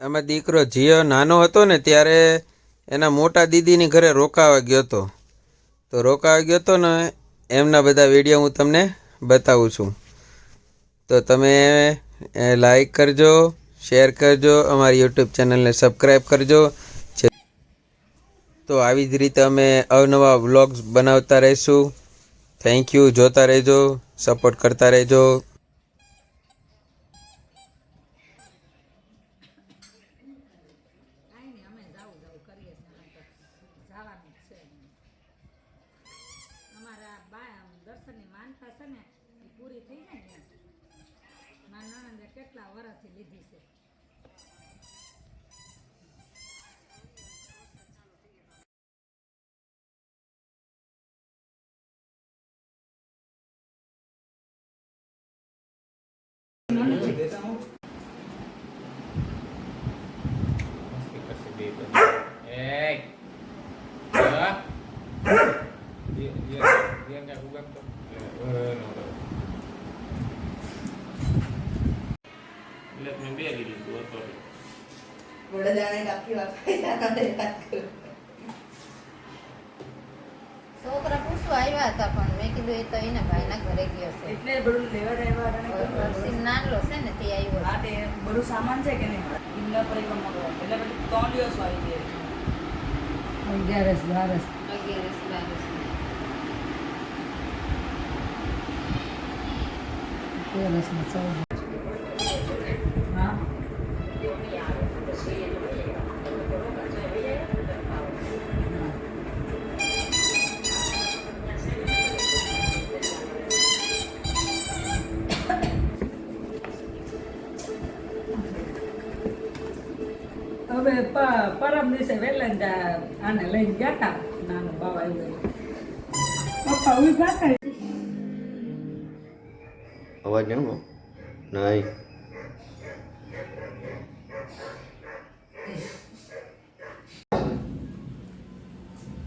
આમાં દીકરો જીયો નાનો હતો ને ત્યારે એના મોટા દીદીની ઘરે રોકાવા ગયો હતો. તો રોકાવા ગયો હતો ને એમના બધા વીડિયો હું તમને બતાવું છું. તો તમે લાઈક કરજો શેર કરજો, અમારી યુટ્યુબ ચેનલને સબસ્ક્રાઈબ કરજો. તો આવી જ રીતે અમે અવનવા વ્લોગ્સ બનાવતા રહીશું. થેન્ક યુ જોતા રહેજો સપોર્ટ કરતા રહેજો. જવાનું છે. અમારા બા દર્શનની માનતા છે ને, એ પૂરી થઈ જાય ને મારા નણંદે કેટલા વર્ષથી લીધી છે. Mimpi lagi di dua tuh. વડોદરાને વાત કરું. છોકરા પૂછવા આવ્યા હતા પણ મેં કીધું એ તો એના ભાઈના ઘરે ગયો છે એટલે બધું લેવા રહેવા હતા ને નાનલો છે ને તે આવ્યો હા તે બધું સામાન છે કે નહીં એમના પર એક મંગાવ્યો. એટલે બધું ત્રણ દિવસ આવી ગયા અગિયારસ બારસ અગિયારસ બારસ ચૌદ હવે પ- પરમ દિવસે વહેલા જ આ- આને લઈને ગયા હતા નાનો બાવા આવ્યો પપ્પા ઊભા હતા અવાજ નહીં હો નહીં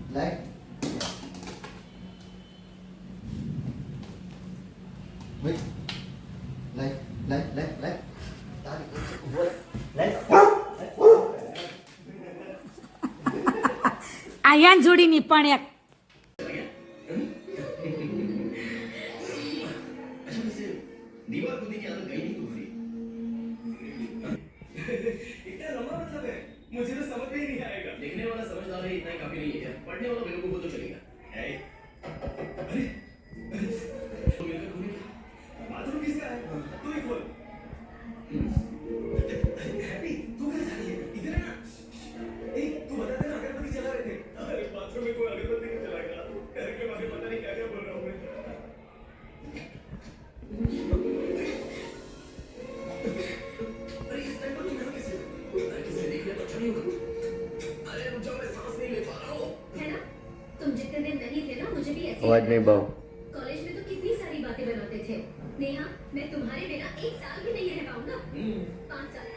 લાઈટ Wait. ह्यान जोडीनी पाण्यात मुझे तो समझ में नहीं आएगा. लिखने वाला समझदार है इतना काफी नहीं है. पढ़ने वाला मेरे को आवाज नहीं बाऊ कॉलेज में तो कितनी सारी बातें बनाते थे नेहा मैं तुम्हारे बिना एक साल भी नहीं रह पाऊंगा पाँच साल